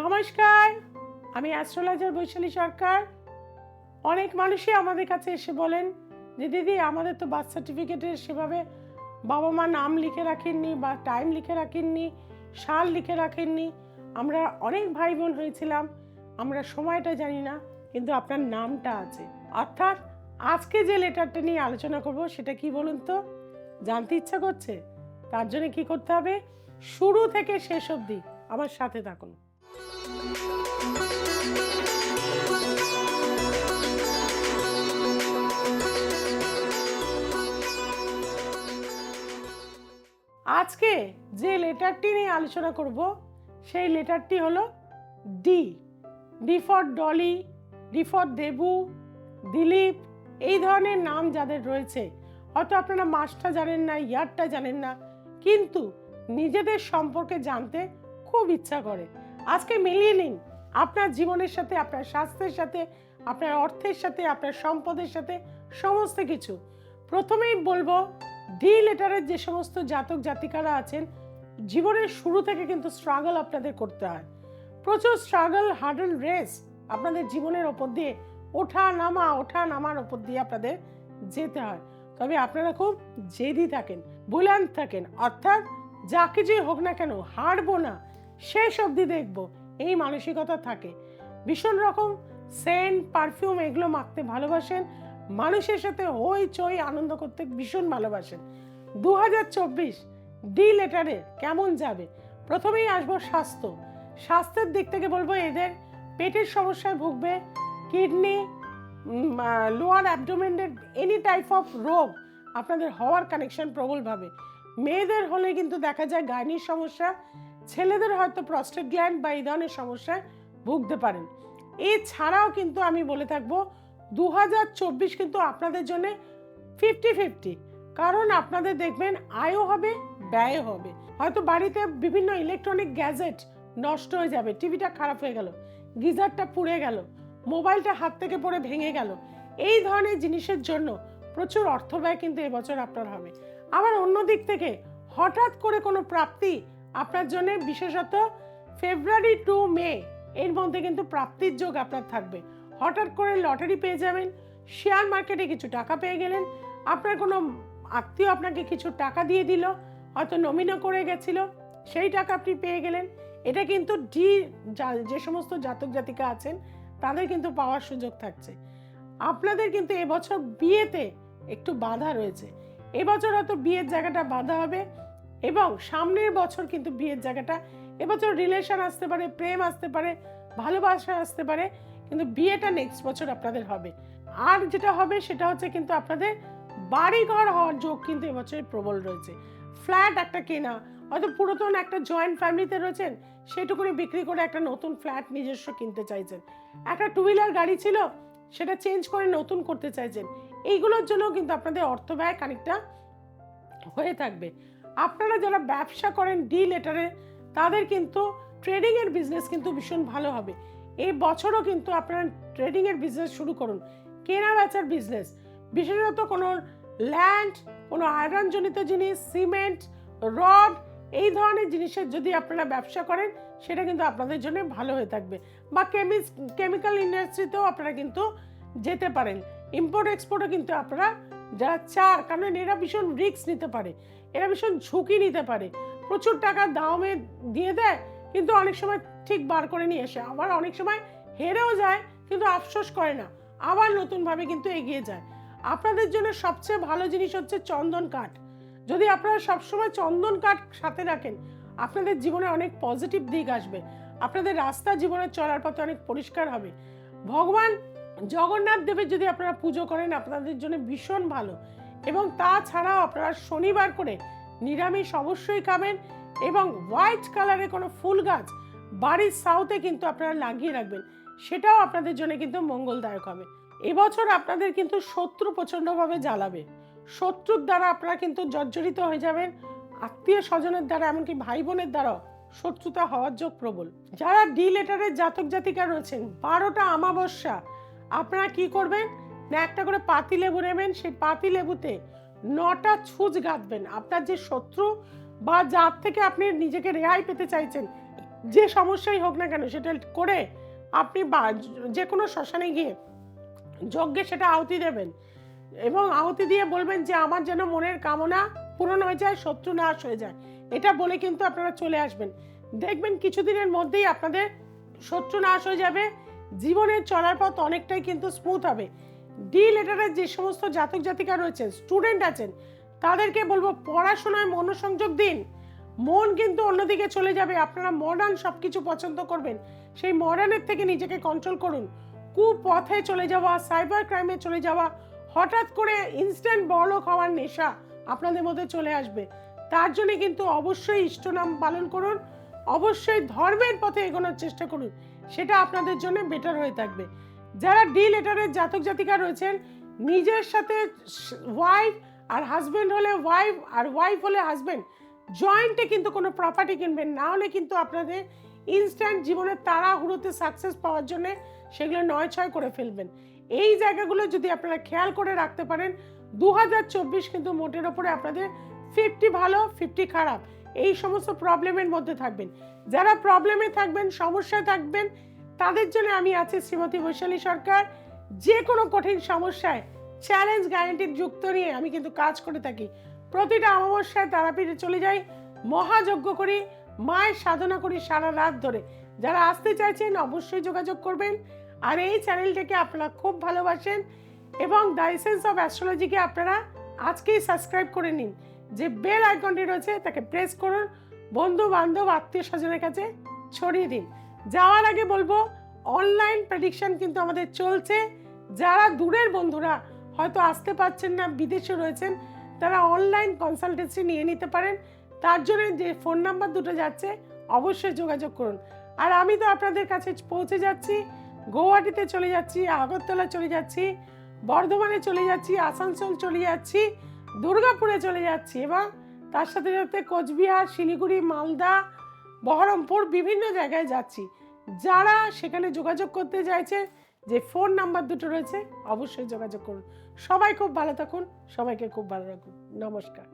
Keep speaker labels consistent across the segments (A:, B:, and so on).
A: নমস্কার, আমি অ্যাস্ট্রোলজার বৈশালী সরকার। অনেক মানুষই আমাদের কাছে এসে বলেন যে, দিদি, আমাদের তো বার্থ সার্টিফিকেটে সেভাবে বাবা মা নাম লিখে রাখেননি বা টাইম লিখে রাখেননি, সাল লিখে রাখেননি। আমরা অনেক ভাই বোন হয়েছিলাম, আমরা সময়টা জানি না, কিন্তু আপনার নামটা আছে। অর্থাৎ আজকে যে লেটারটা নিয়ে আলোচনা করব, সেটা কি বলুন তো? জানতে ইচ্ছা করছে? তার জন্য কি করতে হবে? শুরু থেকে শেষ অবধি আমার সাথে থাকুন। আজকে যে লেটারটি নিয়ে আলোচনা করব, সেই লেটারটি হলো D D for Dolly D for Debu Dilip এই ধরনের নাম যাদের রয়েছে। হয়তো আপনারা মাসটা জানেন না, ইয়ারটা জানেন না, কিন্তু নিজেদের সম্পর্কে জানতে খুব ইচ্ছা করে। আজকে মিলিয়ে নিন। আপনার জীবনের সাথে, আপনার স্বাস্থ্যের সাথে, আপনার অর্থের সাথে, আপনার সম্পদের সাথে সমস্ত কিছু। প্রথমেই বলব ডি লেটারের যে সমস্ত জাতক জাতিকারা আছেন, জীবনের শুরু থেকে কিন্তু স্ট্রাগল আপনাদের করতে হয়। প্রচুর স্ট্রাগল হার্ডল রেস আপনাদের জীবনের ওপর দিয়ে, ওঠা, নামা, ওঠা, নামার ওপর দিয়ে আপনাদের যেতে হয়। তবে আপনারা খুব জেদি থাকেন বুলান থাকেন। অর্থাৎ যা কিছুই হোক না কেন, হারবো না। শেষ অবধি দেখব। এই মানসিকতা থাকে। ভীষণ রকম সেন্ট পারফিউম এগুলো মাখতে ভালোবাসেন। মানুষের সাথে হই চই আনন্দ করতে ভীষণ ভালোবাসেন। দু হাজার চব্বিশ ডি লেটারে কেমন যাবে? প্রথমেই আসব স্বাস্থ্য। স্বাস্থ্যের দিক থেকে বলব এদের পেটের সমস্যায় ভুগবে কিডনি লোয়ার অ্যাবডোমেনের এনি টাইপ অফ রোগ আপনাদের হওয়ার কানেকশন প্রবলভাবে মেয়েদের হলে কিন্তু দেখা যায় গাইনির সমস্যা ছেলেদের হয়তো প্রস্টেট গ্ল্যান্ড বা এই ধরনের সমস্যায় ভুগতে পারেন। এছাড়াও কিন্তু আমি বলে থাকব দু হাজার চব্বিশ কিন্তু আপনাদের জন্য ফিফটি ফিফটি কারণ আপনাদের দেখবেন আয়ও হবে, ব্যয়ও হবে। হয়তো বাড়িতে বিভিন্ন ইলেকট্রনিক গ্যাজেট নষ্ট হয়ে যাবে, টিভিটা খারাপ হয়ে গেল, গিজারটা পুড়ে গেল, মোবাইলটা হাত থেকে পড়ে ভেঙে গেল, এই ধরনের জিনিসের জন্য প্রচুর অর্থ ব্যয় কিন্তু এবছর আপনার হবে। আবার অন্য দিক থেকে হঠাৎ করে কোনো প্রাপ্তি আপনার জন্য বিশেষত ফেব্রুয়ারি টু মে, এর মধ্যে কিন্তু প্রাপ্তির যোগ আপনার থাকবে। হঠাৎ করে লটারি পেয়ে যাবেন শেয়ার মার্কেটে কিছু টাকা পেয়ে গেলেন, আপনার কোনো আত্মীয় আপনাকে কিছু টাকা দিয়ে দিল, হয়তো নমিনা করে গেছিল, সেই টাকা আপনি পেয়ে গেলেন। এটা কিন্তু ডি যে সমস্ত জাতক জাতিকা আছেন, তাদের কিন্তু পাওয়ার সুযোগ থাকছে। আপনাদের কিন্তু এবছর বিয়েতে একটু বাধা রয়েছে। এবছর হয়তো বিয়ের জায়গাটা বাধা হবে এবং সামনের বছর কিন্তু বিয়ের জায়গাটা, এবছর রিলেশন আসতে পারে, প্রেম আসতে পারে, ভালোবাসা আসতে পারে, কিন্তু বিয়েটা নেক্সট বছর আপনাদের হবে। আর যেটা হবে সেটা হচ্ছে কিন্তু আপনাদের বাড়িঘর হওয়ার যোগ কিন্তু এবছর প্রবল রয়েছে। ফ্ল্যাট একটা কেনা, হয়তো পুরাতন একটা জয়েন্ট ফ্যামিলিতে রয়েছেন, সেটুকুনি বিক্রি করে একটা নতুন ফ্ল্যাট নিজস্ব কিনতে চাইছেন। একটা টু হুইলার গাড়ি ছিল, সেটা চেঞ্জ করে নতুন করতে চাইছেন। এইগুলোর জন্য কিন্তু আপনাদের অর্থ ব্যয় খানিকটা হয়ে থাকবে। আপনারা যারা ব্যবসা করেন ডি লেটারে তাদের কিন্তু ট্রেডিংয়ের বিজনেস কিন্তু ভীষণ ভালো হবে। এই বছরও কিন্তু আপনারা ট্রেডিংয়ের বিজনেস শুরু করুন। কেনা বেচার বিজনেস বিশেষত কোনো ল্যান্ড কোনো আয়রনজনিত জিনিস সিমেন্ট রড এই ধরনের জিনিসের যদি আপনারা ব্যবসা করেন, সেটা কিন্তু আপনাদের জন্য ভালো হয়ে থাকবে। বা কেমিস কেমিক্যাল ইন্ডাস্ট্রিতেও আপনারা কিন্তু যেতে পারেন। ইম্পোর্ট এক্সপোর্টও কিন্তু আপনারা, যারা চার কারণ এরা ভীষণ রিস্ক নিতে পারে। এরা ভীষণ ঝুঁকি নিতে পারে। প্রচুর টাকা দামে দিয়ে দেয়, কিন্তু অনেক সময় ঠিক বার করে নিয়ে আসে। আবার অনেক সময় হেরেও যায়, কিন্তু আফসোস করে না। আবার নতুনভাবে কিন্তু এগিয়ে যায়। আপনাদের জন্য সবচেয়ে ভালো জিনিস হচ্ছে চন্দন কাঠ। যদি আপনারা সবসময় চন্দন কাঠ সাথে রাখেন, আপনাদের জীবনে অনেক পজিটিভ দিক আসবে। আপনাদের রাস্তা জীবনে চলার পথে অনেক পরিষ্কার হবে। ভগবান জগন্নাথ দেবের যদি আপনারা পুজো করেন, আপনাদের জন্য ভীষণ ভালো। এবং তাছাড়াও আপনারা শনিবার করে নিরামিষ অবশ্যই খাবেন এবং হোয়াইট কালারের কোনো ফুল গাছ বাড়ির সাউথে কিন্তু আপনারা লাগিয়ে রাখবেন, সেটাও আপনাদের জন্য কিন্তু মঙ্গলদায়ক হবে। এবছর আপনাদের কিন্তু শত্রু প্রচণ্ডভাবে জ্বালাবে। শত্রুর দ্বারা আপনারা কিন্তু জর্জরিত হয়ে যাবেন, আত্মীয় স্বজনের দ্বারা এমনকি ভাই বোনের দ্বারাও শত্রুতা হওয়ার যোগ প্রবল। যারা ডি লেটারের জাতক জাতিকা রয়েছেন, বারোটা আমাবস্যা, আপনারা কি করবেন? না একটা করে পাতি লেবু নেবেন, সেই পাতি লেবুতে নটা ছুঁচ গাঁথবেন। আপনার যে শত্রু বা যার থেকে আপনি নিজেকে রেহাই পেতে চাইছেন, যে সমস্যাই হোক না কেন, সেটা করে আপনি বা যে কোনো শ্মশানে গিয়ে যজ্ঞে সেটা আহুতি দেবেন এবং আহুতি দিয়ে বলবেন যে, আমার যেন মনের কামনা পূরণ হয়ে যায়, শত্রু নাশ হয়ে যায়। এটা বলে কিন্তু আপনারা চলে আসবেন। দেখবেন কিছুদিনের মধ্যেই আপনাদের শত্রু নাশ হয়ে যাবে, জীবনের চলার পথ অনেকটাই কিন্তু স্মুথ হবে। ডি লেটারের যে সমস্ত জাতক জাতিকা রয়েছেন স্টুডেন্ট আছেন, তাদেরকে বলব পড়াশোনায় মনোসংযোগ দিন। মন কিন্তু অন্যদিকে চলে যাবে। আপনারা মডার্ন সব কিছু পছন্দ করবেন। সেই মডার্নের থেকে নিজেকে কন্ট্রোল করুন। কুপথে চলে যাওয়া সাইবার ক্রাইমে চলে যাওয়া, হঠাৎ করে ইনস্ট্যান্ট বড়লোক হওয়ার নেশা আপনাদের মধ্যে চলে আসবে। তার জন্য কিন্তু অবশ্যই ইষ্টনাম পালন করুন। অবশ্যই ধর্মের পথে এগোনোর চেষ্টা করুন। সেটা আপনাদের জন্য বেটার হয়ে থাকবে। যারা ডি লেটারের জাতক জাতিকা রয়েছেন, নিজের সাথে ওয়াইফ আর হাজব্যান্ড হলে ওয়াইফ আর ওয়াইফ হলে হাজবেন্ড জয়েন্টে কিন্তু কোনো প্রপার্টি কিনবেন না। হলে কিন্তু আপনাদের ইনস্ট্যান্ট জীবনের তাড়াহুড়োতে সাকসেস পাওয়ার জন্য সেগুলো নয় ছয় করে ফেলবেন। এই জায়গাগুলো যদি আপনারা খেয়াল করে রাখতে পারেন দু হাজার চব্বিশ কিন্তু মোটের ওপরে আপনাদের ফিফটি ভালো ফিফটি খারাপ। এই সমস্ত প্রবলেমের মধ্যে থাকবেন। যারা প্রবলেমে থাকবেন, সমস্যায় থাকবেন তাদের জন্য আমি আছি শ্রীমতী বৈশালী সরকার। যে কোনো কঠিন সমস্যায় চ্যালেঞ্জ গ্যারেন্টির যুক্ত নিয়ে আমি কিন্তু কাজ করে থাকি। প্রতিটা অমাবস্যায় তারাপীঠে চলে যাই, মহাযজ্ঞ করি, মায়ের সাধনা করি সারা রাত ধরে। যারা আসতে চাইছেন অবশ্যই যোগাযোগ করবেন। আর এই চ্যানেলটাকে আপনারা খুব ভালোবাসেন এবং দ্য এসেন্স অফ অ্যাস্ট্রোলজিকে আপনারা আজকেই সাবস্ক্রাইব করে নিন। যে বেল আইকনটি রয়েছে, তাকে প্রেস করুন। বন্ধু বান্ধব আত্মীয় স্বজনের কাছে ছড়িয়ে দিন। যাওয়ার আগে বলব অনলাইন প্রেডিকশন কিন্তু আমাদের চলছে। যারা দূরের বন্ধুরা হয়তো আসতে পারছেন না বিদেশে রয়েছেন, তারা অনলাইন কনসালটেন্সি নিয়ে নিতে পারেন। তার জন্য যে ফোন নাম্বার দুটো যাচ্ছে, অবশ্যই যোগাযোগ করুন। আর আমি তো আপনাদের কাছে পৌঁছে যাচ্ছি, গৌহাটিতে চলে যাচ্ছি, আগরতলা চলে যাচ্ছি, বর্ধমানে চলে যাচ্ছি, আসানসোল চলে যাচ্ছি, দুর্গাপুরে চলে যাচ্ছি। এবং তার সাথে সাথে কোচবিহার, শিলিগুড়ি, মালদা বহরমপুর বিভিন্ন জায়গায় যাচ্ছি। যারা সেখানে যোগাযোগ করতে চাইছে, যে ফোন নাম্বার দুটো রয়েছে, অবশ্যই যোগাযোগ করুন। সবাই খুব ভালো থাকুন, সবাইকে খুব ভালো রাখুন। নমস্কার।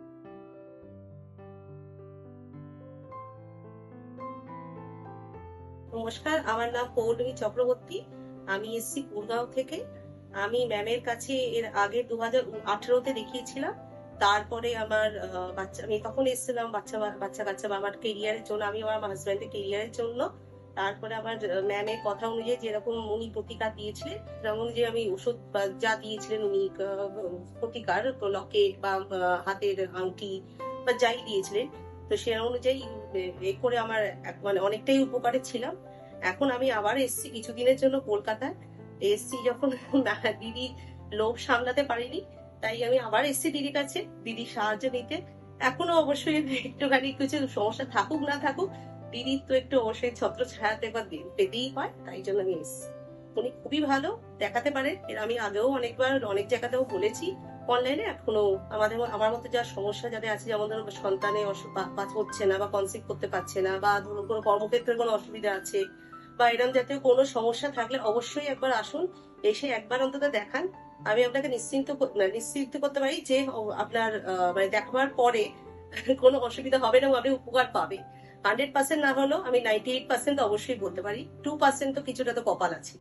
B: নমস্কার, আমার নাম পৌলমী চক্রবর্তী। আমি এসছি গুরগাঁও থেকে। আমি ম্যামের কাছে এর আগে দু হাজার আঠেরোতে দেখিয়েছিলাম। তারপরে আমার বাচ্চা, আমি তখন এসেছিলাম বাচ্চা বাচ্চা কাচ্চা আমার কেরিয়ারের জন্য, আমি আমার হাজব্যান্ডের কেরিয়ারের জন্য। তারপরে আমার ম্যামের কথা অনুযায়ী যেরকম উনি প্রতিকার দিয়েছিলেন যেমন অনুযায়ী আমি ওষুধ যা দিয়েছিলেন উনি প্রতিকার লকেট বা হাতের আংটি বা যাই দিয়েছিলেন, তো সে অনুযায়ী, এ করে আমার মানে অনেকটাই উপকারে ছিলাম। এখন আমি আবার এসছি কিছুদিনের জন্য কলকাতায়। এসছি যখন, দিদি লোভ সামলাতে পারিনি তাই আমি আবার এসছি দিদির কাছে। দিদির সাহায্য নিতে। এখনও অবশ্যই একটুখানি কিছু সমস্যা থাকুক, না থাকুক, দিদির তো একটু অবশ্যই ছত্র ছায়াতে বা পেতেই হয়, তাই জন্য আমি এসছি। উনি খুবই ভালো, দেখাতে পারে এর আমি আগেও অনেকবার অনেক জায়গাতেও বলেছি। অনলাইনে এখনও আমাদের আমার মতো যা সমস্যা যাদের আছে, যেমন ধরুন সন্তানে অসু- বা- হচ্ছে না বা কনসিভ করতে পারছে না বা ধরুন কোনো কর্মক্ষেত্রে কোনো অসুবিধা আছে, বা এরকম জাতীয় কোনো সমস্যা থাকলে অবশ্যই একবার আসুন, এসে একবার অন্তত দেখান। আমি আপনাকে নিশ্চিন্ত নিশ্চিত করতে পারি যে আপনার মানে দেখাবার পরে কোনো অসুবিধা হবে না আপনি উপকার পাবে হান্ড্রেড পার্সেন্ট না হলেও আমি নাইনটি এইট পার্সেন্ট অবশ্যই বলতে পারি। টু পার্সেন্ট তো কিছুটা তো কপাল আছে।